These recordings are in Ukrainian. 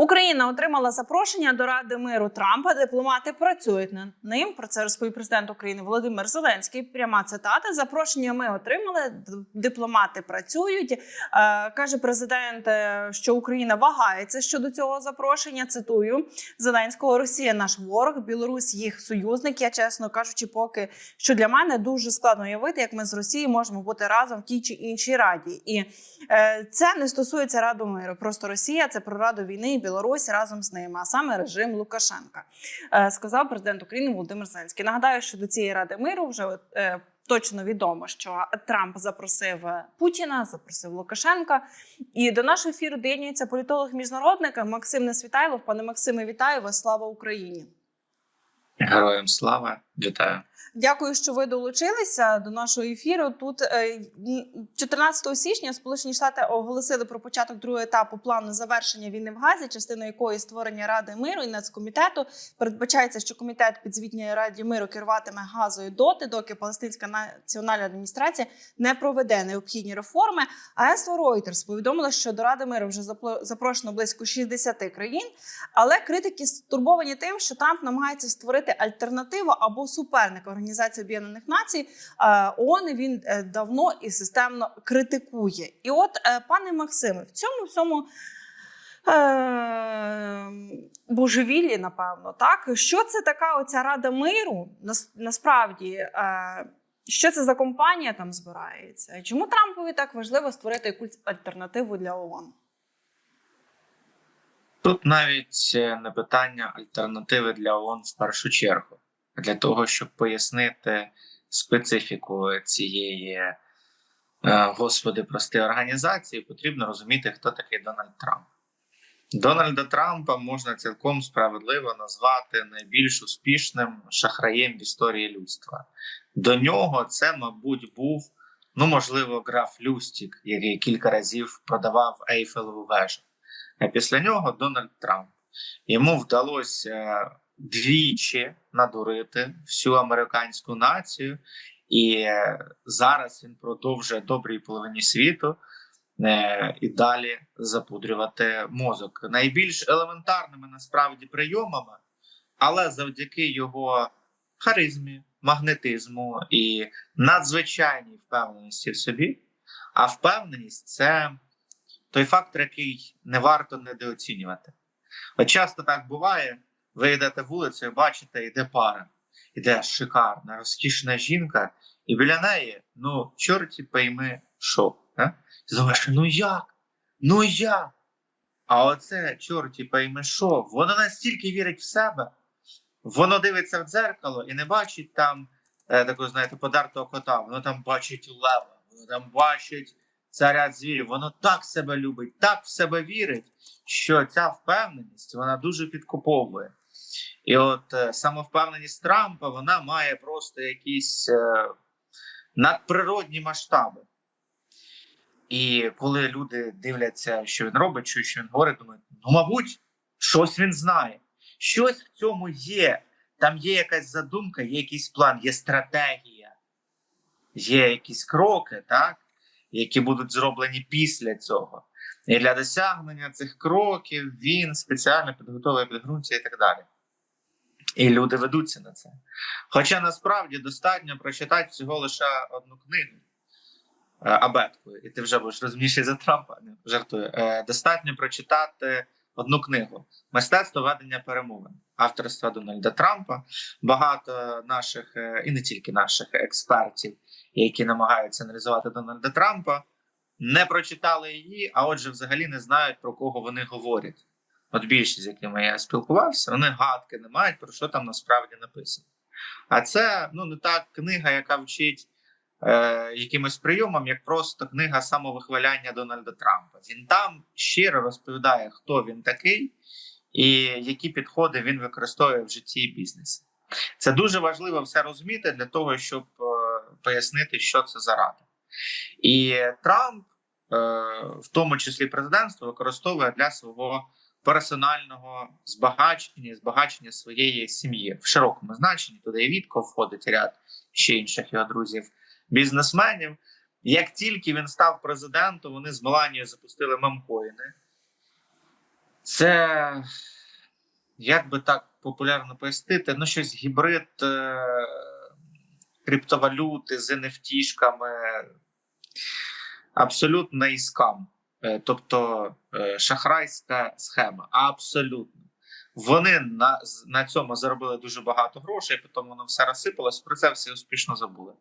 Україна отримала запрошення до Ради миру Трампа. Дипломати працюють над ним. Про це розповів президент України Володимир Зеленський. Пряма цитата: запрошення ми отримали. Дипломати працюють. Е, каже президент, е, що Україна вагається щодо цього запрошення. Цитую Зеленського: Росія наш ворог, Білорусь їх союзник. Я чесно кажучи, поки що для мене дуже складно уявити, як ми з Росією можемо бути разом в тій чи іншій раді. І е, це не стосується Ради миру. Просто Росія це про Раду війни і Білорусь разом з ними, а саме режим Лукашенка, е, сказав президент України Володимир Зеленський. Нагадаю, що до цієї ради миру вже е, точно відомо, що Трамп запросив е, Путіна, запросив Лукашенка. І до нашого ефіру доєднується політолог міжнародник Максим Несвітайлов. Пане Максиме, вітаю вас! Слава Україні! Героям слава, вітаю. Дякую, що ви долучилися до нашого ефіру. Тут е, 14 січня Сполучені Штати оголосили про початок другого етапу плану завершення війни в Газі, частиною якої створення Ради миру і нацкомітету. Передбачається, що комітет підзвітньої раді миру керуватиме газою доти, доки Палестинська національна адміністрація не проведе необхідні реформи. Агентство Reuters повідомило, що до Ради миру вже запрошено близько 60 країн. Але критики стурбовані тим, що Трамп намагається створити альтернативу або суперника Організації Об'єднаних Націй. Е, ООН він е, давно і системно критикує. І от, е, пане Максиме, в цьому всьому. Божевіллі, напевно, так що це така оця рада миру? Насправді, що це за компанія там збирається? Чому Трампові так важливо створити якусь альтернативу для ООН? Тут навіть не питання альтернативи для ООН в першу чергу, для того, щоб пояснити специфіку цієї, е, господи, прости, організації, потрібно розуміти, хто такий Дональд Трамп. Дональда Трампа можна цілком справедливо назвати найбільш успішним шахраєм в історії людства. До нього це, мабуть, був, ну можливо, граф Люстік, який кілька разів продавав Ейфелеву вежу. А після нього Дональд Трамп. Йому вдалося двічі надурити всю американську націю, і е, зараз він продовжує добрій половині світу е, і далі запудрювати мозок найбільш елементарними насправді прийомами, але завдяки його харизмі, магнетизму і надзвичайній впевненості в собі. А впевненість це той фактор, який не варто недооцінювати. От часто так буває: ви йдете вулицею, бачите, йде пара, іде шикарна, розкішна жінка, і біля неї, ну, чорті пойми, що. Думаєш, ну як? Ну як? А оце чорті пойми, що? Воно настільки вірить в себе, воно дивиться в дзеркало і не бачить там е, такого, знаєте, подартого кота, воно там бачить лева, воно там бачить царя звірів. Воно так себе любить, так в себе вірить, що ця впевненість вона дуже підкуповує. І от е, самовпевненість Трампа вона має просто якісь е, надприродні масштаби. І коли люди дивляться, що він робить, чують, що він говорить, думають, ну, мабуть, щось він знає. Щось в цьому є. Там є якась задумка, є якийсь план, є стратегія, є якісь кроки, так? які будуть зроблені після цього. І для досягнення цих кроків він спеціально підготовує підґрунтя і так далі. І люди ведуться на це. Хоча насправді достатньо прочитати всього лише одну книгу е, абеткою, і ти вже будеш розумніший за Трампа. Не жартую. Е, Достатньо прочитати одну книгу Мистецтво ведення перемовин авторства Дональда Трампа. Багато наших, е, і не тільки наших експертів, які намагаються аналізувати Дональда Трампа, не прочитали її, а отже, взагалі не знають про кого вони говорять. От більшість, з якими я спілкувався, вони гадки не мають про що там насправді написано. А це ну не так книга, яка вчить е, якимось прийомам, як просто книга самовихваляння Дональда Трампа. Він там щиро розповідає, хто він такий і які підходи він використовує в житті і бізнесі. Це дуже важливо все розуміти для того, щоб е, пояснити, що це за рада. І Трамп, е, в тому числі президентство, використовує для свого персонального збагачення, збагачення своєї сім'ї в широкому значенні. Туди і Вітко входить ряд ще інших його друзів, бізнесменів. Як тільки він став президентом, вони з Меланією запустили мемкоїни. Це, як би так популярно пояснити, ну щось гібрид е, криптовалюти з NFT-шками, абсолютний скам. Е, тобто е, шахрайська схема. Абсолютно. Вони на, на цьому заробили дуже багато грошей, потім воно все розсипалось. Про це всі успішно забули.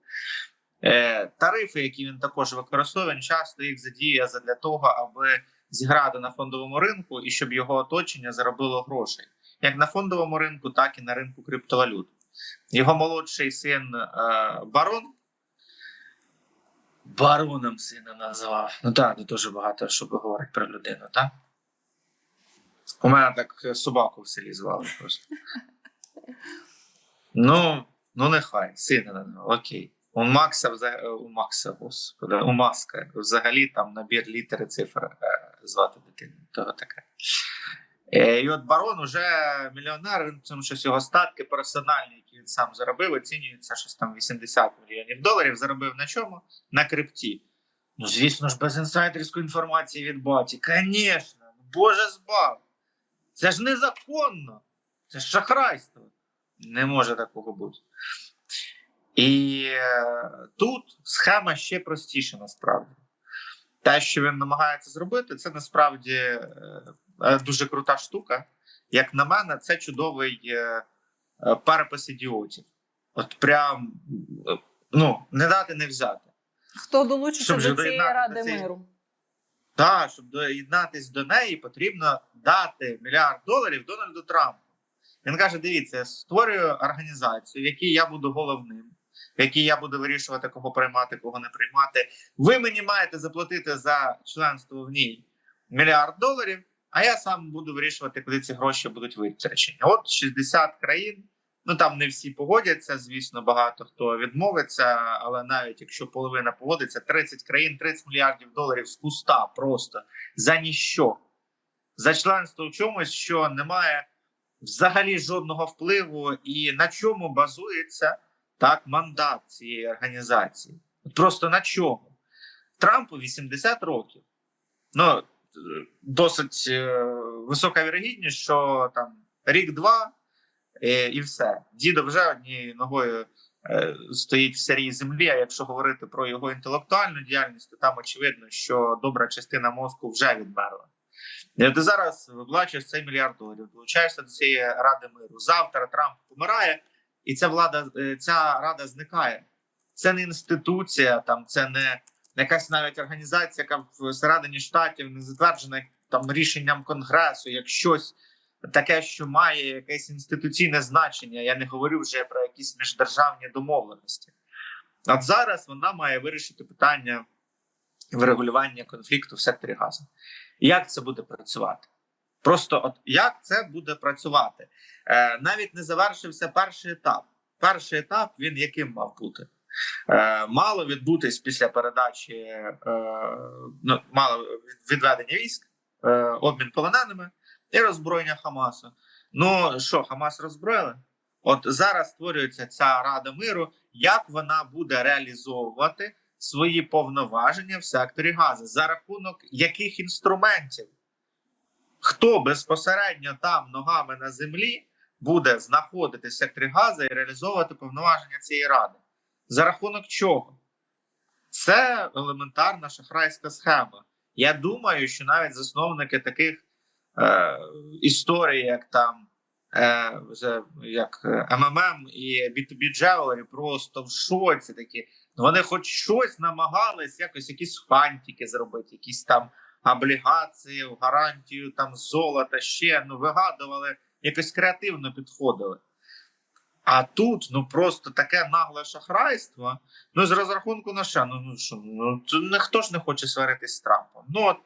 Е, тарифи, які він також використовує, він часто їх задіє для того, аби зіграти на фондовому ринку і щоб його оточення заробило грошей, як на фондовому ринку, так і на ринку криптовалют. Його молодший син е, барон. Бароном сина назвав. Ну так, дуже багато що говорить про людину, так? У мене так собаку в селі звали просто. Ну, ну нехай, сина назвав, окей. У Макса е, у Макса, господи, у Маска взагалі там набір літери цифр е, звати дитину. Того таке. Е, і от барон уже мільйонер, тому що його статки персональні, які він сам заробив, оцінюється щось там 80 мільйонів доларів. Заробив на чому? На крипті. Ну, звісно ж, без інсайдерської інформації від баті. Звісно, Боже збав. Це ж незаконно. Це ж шахрайство. Не може такого бути. І е, тут схема ще простіша насправді. Те, що він намагається зробити, це насправді е, е, дуже крута штука. Як на мене, це чудовий е, перепис ідіотів. От прям е, ну, не дати не взяти. Хто долучиться Щоб до цієї ради цієї- миру? Так, щоб доєднатись до неї, потрібно дати мільярд доларів Дональду Трампу. Він каже: дивіться, я створюю організацію, в якій я буду головним, в якій я буду вирішувати, кого приймати, кого не приймати. Ви мені маєте заплатити за членство в ній мільярд доларів, а я сам буду вирішувати, куди ці гроші будуть витрачені. От 60 країн. Ну там не всі погодяться. Звісно, багато хто відмовиться, але навіть якщо половина погодиться, 30 країн, 30 мільярдів доларів з куста просто за ніщо. За членство в чомусь, що не має взагалі жодного впливу, і на чому базується так мандат цієї організації. Просто на чому? Трампу 80 років. Ну, досить е, висока вірогідність, що там рік-два е, і все. Дідо вже однією ногою е, стоїть в сирій землі. А якщо говорити про його інтелектуальну діяльність, то там очевидно, що добра частина мозку вже відмерла. Ти зараз виплачуєш цей мільярд доларів, долучаєшся до цієї ради миру. Завтра Трамп помирає, і ця влада, ця рада зникає. Це не інституція, там це не якась навіть організація, яка всередині штатів не затверджена там рішенням конгресу, як щось таке, що має якесь інституційне значення. Я не говорю вже про якісь міждержавні домовленості. От зараз вона має вирішити питання врегулювання конфлікту в секторі газу. Як це буде працювати? Просто от як це буде працювати? Е, навіть не завершився перший етап. Перший етап він яким мав бути? Е, мало відбутись після передачі, е, ну, мало відведення військ, е, обмін полоненими і роззброєння Хамасу. Ну що, Хамас роззброїли? От зараз створюється ця Рада миру. Як вона буде реалізовувати свої повноваження в секторі газу? За рахунок яких інструментів? Хто безпосередньо там ногами на землі буде знаходитись в секторі газу і реалізовувати повноваження цієї ради? За рахунок чого? Це елементарна шахрайська схема. Я думаю, що навіть засновники таких е, історій, як там е, як е, МММ і B2B Jewelry, просто в шоці такі. Вони хоч щось намагались, якось якісь фантики зробити, якісь там облігації, гарантію там золота, ще ну вигадували, якось креативно підходили. А тут ну просто таке нагле шахрайство. Ну з розрахунку на що? Ну, ну що ну ніхто ж не хоче сваритись з Трампом. Ну от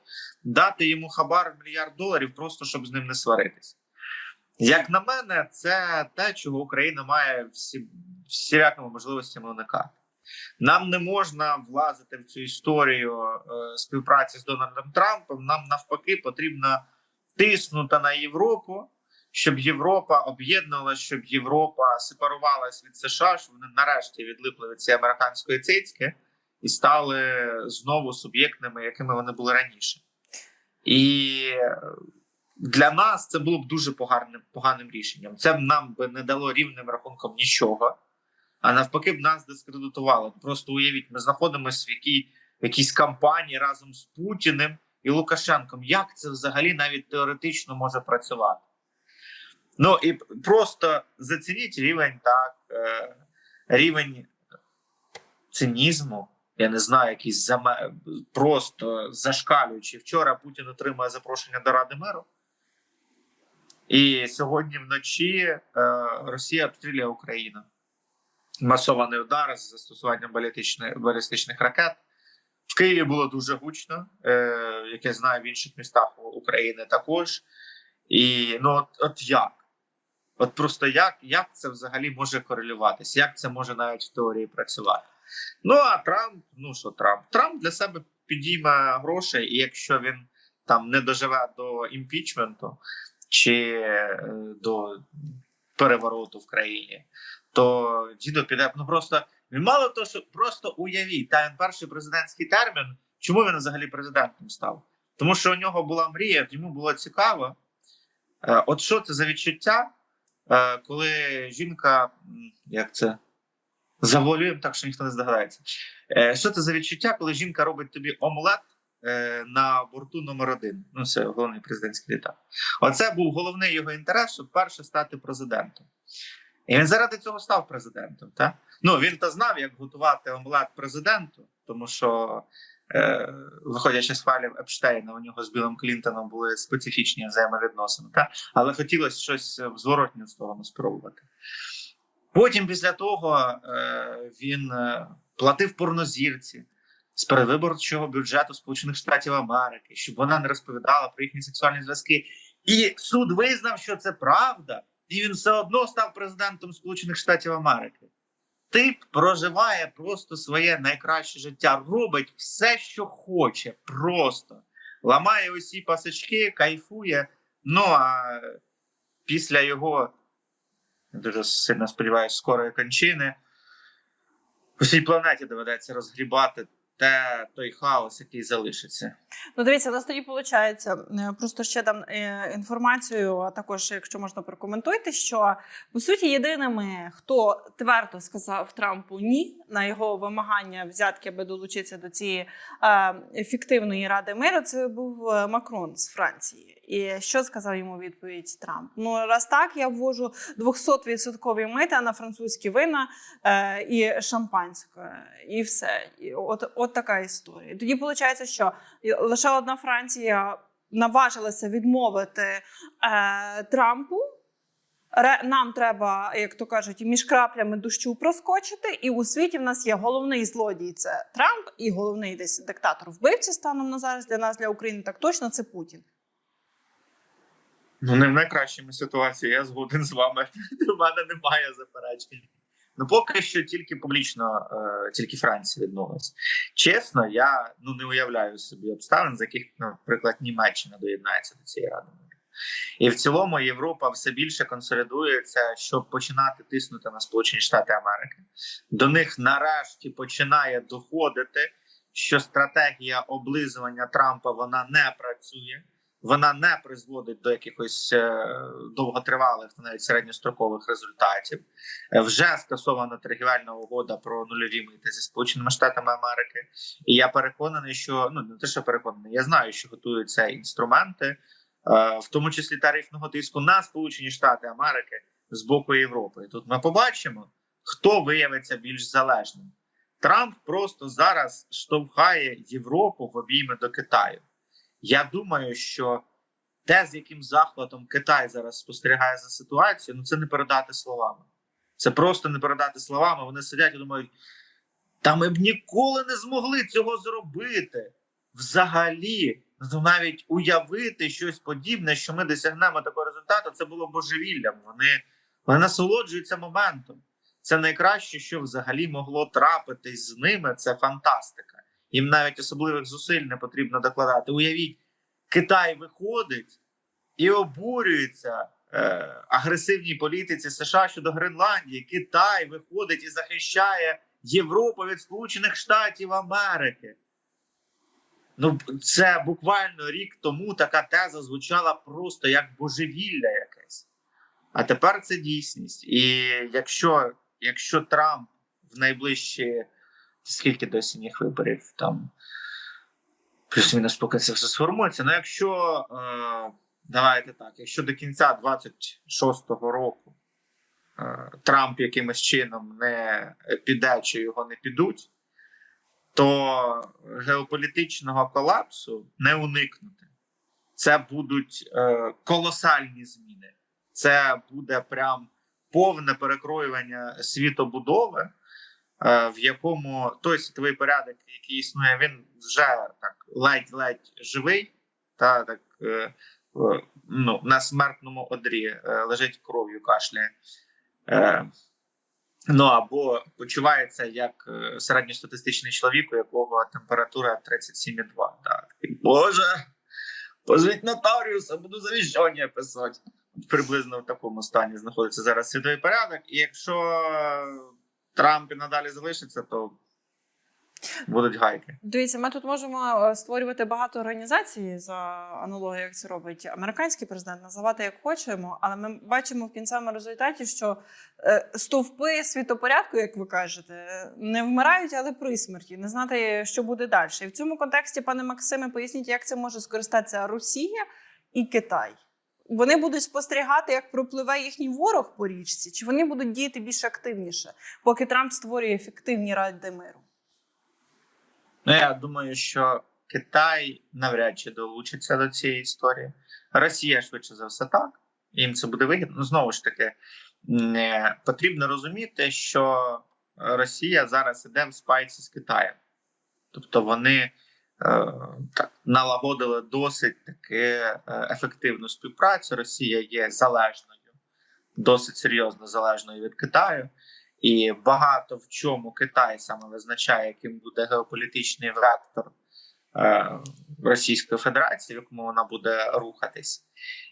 дати йому хабар мільярд доларів, просто щоб з ним не сваритись. Як на мене, це те, чого Україна має всі всілякими можливостями уникати. Нам не можна влазити в цю історію е, співпраці з Дональдом Трампом. Нам навпаки потрібно тиснути на Європу, щоб Європа об'єднувалася, щоб Європа сепарувалась від США, щоб вони нарешті відлипли від цієї американської цицьки і стали знову суб'єктними, якими вони були раніше. І для нас це було б дуже поганим, поганим рішенням. Це б нам би не дало рівним рахунком нічого, а навпаки, б нас дискредитувало. Просто уявіть, ми знаходимося в, якій, якійсь кампанії разом з Путіним і Лукашенком. Як це взагалі навіть теоретично може працювати? Ну і просто зацініть рівень так, е, рівень цинізму. Я не знаю, якийсь заме... просто зашкалюючий. Вчора Путін отримає запрошення до Ради миру. І сьогодні вночі е, Росія обстрілює Україну. Масований удар з застосуванням балістичних, балістичних ракет. В Києві було дуже гучно, е, як я знаю, в інших містах України також. І ну, от, от як? От просто як, як це взагалі може корелюватися? Як це може навіть в теорії працювати? Ну а Трамп, ну що Трамп? Трамп для себе підійме грошей, і якщо він там не доживе до імпічменту чи е, до перевороту в країні, то дідо піде. Ну просто він мало того, що просто уявіть, та він перший президентський термін. Чому він взагалі президентом став? Тому що у нього була мрія, йому було цікаво. Е, От що це за відчуття, коли жінка, як це завуалюємо так, що ніхто не здогадається. Е, Що це за відчуття, коли жінка робить тобі омлет е, на борту номер один? Ну, це головний президентський літак. Оце був головний його інтерес, щоб перше стати президентом. І він заради цього став президентом. Так? Ну він то знав, як готувати омлет президенту, тому що, е, виходячи з файлів Епштейна, у нього з Білим Клінтоном були специфічні взаємовідносини. Так? Але хотілося щось в зворотню сторону спробувати. Потім, після того, е, він е, платив порнозірці з передвиборчого бюджету Сполучених Штатів Америки, щоб вона не розповідала про їхні сексуальні зв'язки. І суд визнав, що це правда, і він все одно став президентом Сполучених Штатів Америки. Тип проживає просто своє найкраще життя, робить все, що хоче, просто ламає усі пасочки, кайфує. Ну а після його дуже сильно сподіваюся, скорої кончини. Усій планеті доведеться розгрібати те, той хаос, який залишиться. Ну, дивіться, у нас тоді виходить, просто ще дам е, інформацію, а також, якщо можна прокоментуйте, що по суті єдиними, хто твердо сказав Трампу ні на його вимагання взятки, аби долучитися до цієї ефективної ради миру, це був е, Макрон з Франції. І що сказав йому відповідь Трамп? Ну раз так, я ввожу 200% мита на французькі вина е, і шампанське, і все. І от, от така історія. Тоді виходить, що лише одна Франція наважилася відмовити е, Трампу. Нам треба, як то кажуть, між краплями дощу проскочити. І у світі в нас є головний злодій це Трамп, і головний десь диктатор вбивці станом на зараз для нас, для України, так точно це Путін. Ну, не в найкращій ситуації, я згоден з вами. У мене немає заперечень. Ну, поки що тільки публічно, е, тільки Франція відмовилась. Чесно, я ну не уявляю собі обставин, з яких, наприклад, Німеччина доєднається до цієї ради. І в цілому Європа все більше консолідується, щоб починати тиснути на Сполучені Штати Америки. До них нарешті починає доходити, що стратегія облизування Трампа вона не працює вона не призводить до якихось е, довготривалих, навіть середньострокових результатів. Е, вже скасована торгівельна угода про нульові мити зі сполученими штатами Америки. І я переконаний, що ну не те, що переконаний, я знаю, що готуються інструменти, е, в тому числі тарифного тиску на Сполучені Штати Америки з боку Європи. І тут ми побачимо, хто виявиться більш залежним. Трамп просто зараз штовхає Європу в обійми до Китаю. Я думаю, що те, з яким захватом Китай зараз спостерігає за ситуацією, ну це не передати словами. Це просто не передати словами. Вони сидять і думають, та ми б ніколи не змогли цього зробити. Взагалі, ну навіть уявити щось подібне, що ми досягнемо такого результату, це було божевіллям. Вони, вони насолоджуються моментом. Це найкраще, що взагалі могло трапитись з ними. Це фантастика їм навіть особливих зусиль не потрібно докладати. Уявіть, Китай виходить і обурюється е, агресивній політиці США щодо Гренландії. Китай виходить і захищає Європу від Сполучених Штатів Америки. Ну, це буквально рік тому така теза звучала просто як божевілля якесь. А тепер це дійсність. І якщо, якщо Трамп в найближчі скільки до осінніх виборів там плюс-мінус поки це все сформується. Ну, якщо е, давайте так, якщо до кінця 26-го року е, Трамп якимось чином не піде чи його не підуть, то геополітичного колапсу не уникнути. Це будуть е, колосальні зміни. Це буде прям повне перекроювання світобудови, в якому той світовий порядок, який існує, він вже так ледь-ледь живий, та так е, е, ну, на смертному одрі е, лежить кров'ю, кашляє. Е, Ну або почувається як е, середньостатистичний чоловік, у якого температура 37,2. Так. Боже, позвіть нотаріуса, буду завіщання писати. Приблизно в такому стані знаходиться зараз світовий порядок. І якщо Трамп і надалі залишиться, то будуть гайки. Дивіться, ми тут можемо е, створювати багато організацій за аналогією, як це робить американський президент, називати як хочемо, але ми бачимо в кінцевому результаті, що е, стовпи світопорядку, як ви кажете, не вмирають, але при смерті. Не знати, що буде далі. І в цьому контексті, пане Максиме, поясніть, як це може скористатися Росія і Китай. Вони будуть спостерігати, як пропливе їхній ворог по річці, чи вони будуть діяти більш активніше, поки Трамп створює ефективні ради миру. Ну, я думаю, що Китай навряд чи долучиться до цієї історії. Росія швидше за все так. Їм це буде вигідно. Ну, знову ж таки, не потрібно розуміти, що Росія зараз іде в спайці з Китаєм. Тобто вони е, так налагодили досить таки е, ефективну співпрацю. Росія є залежною, досить серйозно залежною від Китаю. І багато в чому Китай саме визначає, яким буде геополітичний вектор е, Російської Федерації, в якому вона буде рухатись.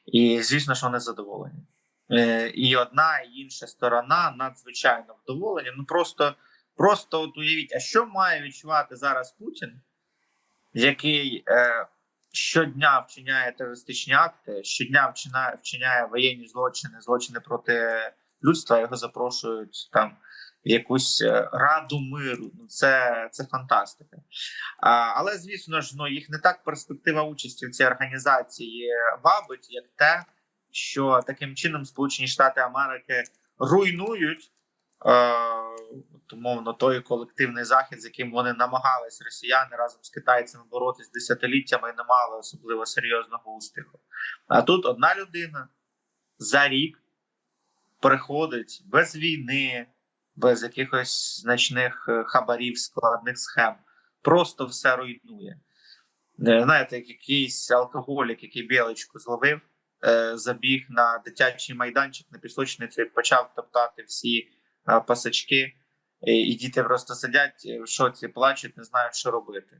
І звісно, що вони задоволені. Е, і одна і інша сторона надзвичайно вдоволені. Ну просто, просто от уявіть, а що має відчувати зараз Путін, який е, щодня вчиняє терористичні акти, щодня вчиняє, вчиняє воєнні злочини, злочини проти людства його запрошують там в якусь е, раду миру. Ну це, це фантастика. А, але звісно ж, ну їх не так перспектива участі в цій організації вабить, як те, що таким чином Сполучені Штати Америки руйнують. Е, умовно той колективний захід, з яким вони намагались росіяни разом з китайцями боротись десятиліттями і не мали особливо серйозного успіху. А тут одна людина за рік приходить без війни, без якихось значних е, хабарів, складних схем, просто все руйнує. Е, Знаєте, як якийсь алкоголік, який білочку зловив, е, забіг на дитячий майданчик на пісочниці, почав топтати всі пасачки, і, діти просто сидять в шоці, плачуть, не знають, що робити.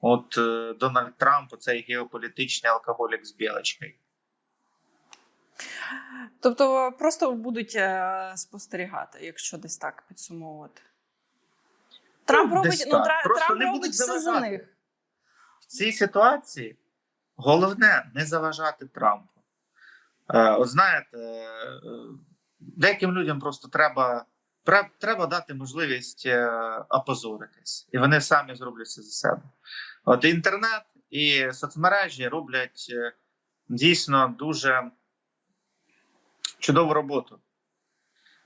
От е, Дональд Трамп, цей геополітичний алкоголік з білочкою. Тобто просто будуть е, спостерігати, якщо десь так підсумовувати. Трамп Ну, робить, десь ну, Трамп не робить все за них. в цій ситуації головне не заважати Трампу. Е, от знаєте, е, деяким людям просто треба, треба дати можливість е, опозоритись, і вони самі зроблять це за себе. От інтернет і соцмережі роблять е, дійсно дуже чудову роботу.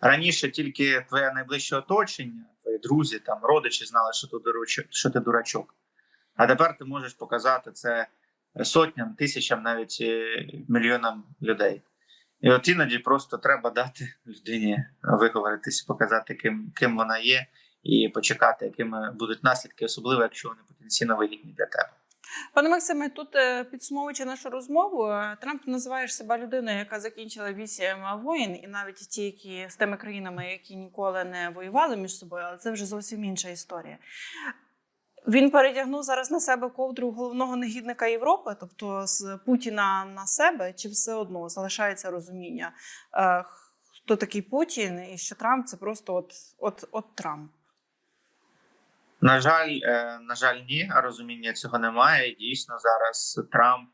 Раніше тільки твоє найближче оточення, твої друзі, там родичі знали, що ти дурачок, що ти дурачок. А тепер ти можеш показати це сотням, тисячам, навіть е, мільйонам людей. І от іноді просто треба дати людині виговоритись, показати, ким, ким вона є, і почекати, якими будуть наслідки, особливо якщо вони потенційно вигідні для тебе. Пане Максиме, тут е, підсумовуючи нашу розмову, е, Трамп називаєш себе людиною, яка закінчила вісім воїн, і навіть ті, які з тими країнами, які ніколи не воювали між собою, але це вже зовсім інша історія. Він перетягнув зараз на себе ковдру головного негідника Європи, тобто з Путіна на себе, чи все одно залишається розуміння, е, хто такий Путін, і що Трамп це просто от, от, от Трамп. На жаль, е, на жаль, ні, розуміння цього немає. Дійсно, зараз Трамп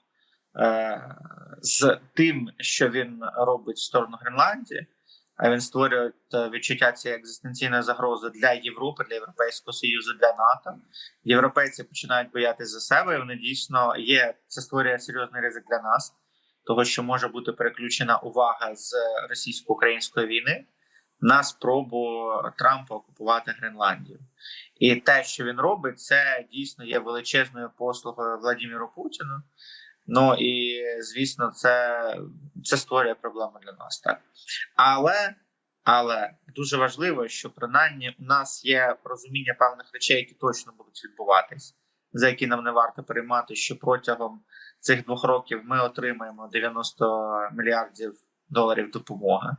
е, з тим, що він робить в сторону Гренландії, він створює е, відчуття цієї екзистенційної загрози для Європи, для Європейського Союзу, для НАТО. Європейці починають боятися за себе. і Вони дійсно є. Це створює серйозний ризик для нас, того що може бути переключена увага з російсько-української війни на спробу Трампа окупувати Гренландію. І те, що він робить, це дійсно є величезною послугою Владимиру Путіну. Ну і звісно, це, це створює проблеми для нас. Так але, але дуже важливо, що принаймні у нас є розуміння певних речей, які точно будуть відбуватись, за які нам не варто переймати, що протягом цих двох років ми отримаємо 90 мільярдів доларів допомоги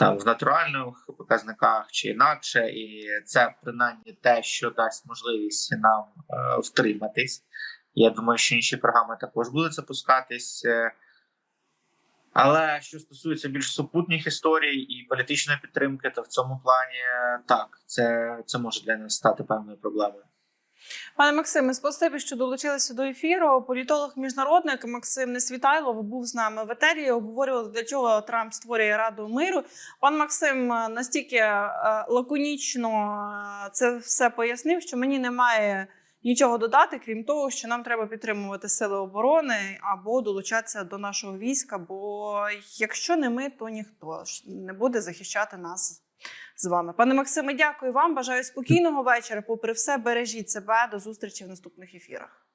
там в натуральних показниках чи інакше, і це принаймні те, що дасть можливість нам е, втриматись. Я думаю, що інші програми також будуть запускатись. Але що стосується більш супутніх історій і політичної підтримки, то в цьому плані так, це, це може для нас стати певною проблемою. Пане Максиме, спасибі, що долучилися до ефіру. Політолог міжнародник Максим Несвітайлов був з нами в етері. Обговорювали, для чого Трамп створює Раду миру. Пан Максим настільки е, лаконічно е, це все пояснив, що мені немає нічого додати, крім того, що нам треба підтримувати сили оборони або долучатися до нашого війська. Бо якщо не ми, то ніхто ж не буде захищати нас з вами. Пане Максиме, дякую вам. Бажаю спокійного вечора. Попри все, бережіть себе. До зустрічі в наступних ефірах.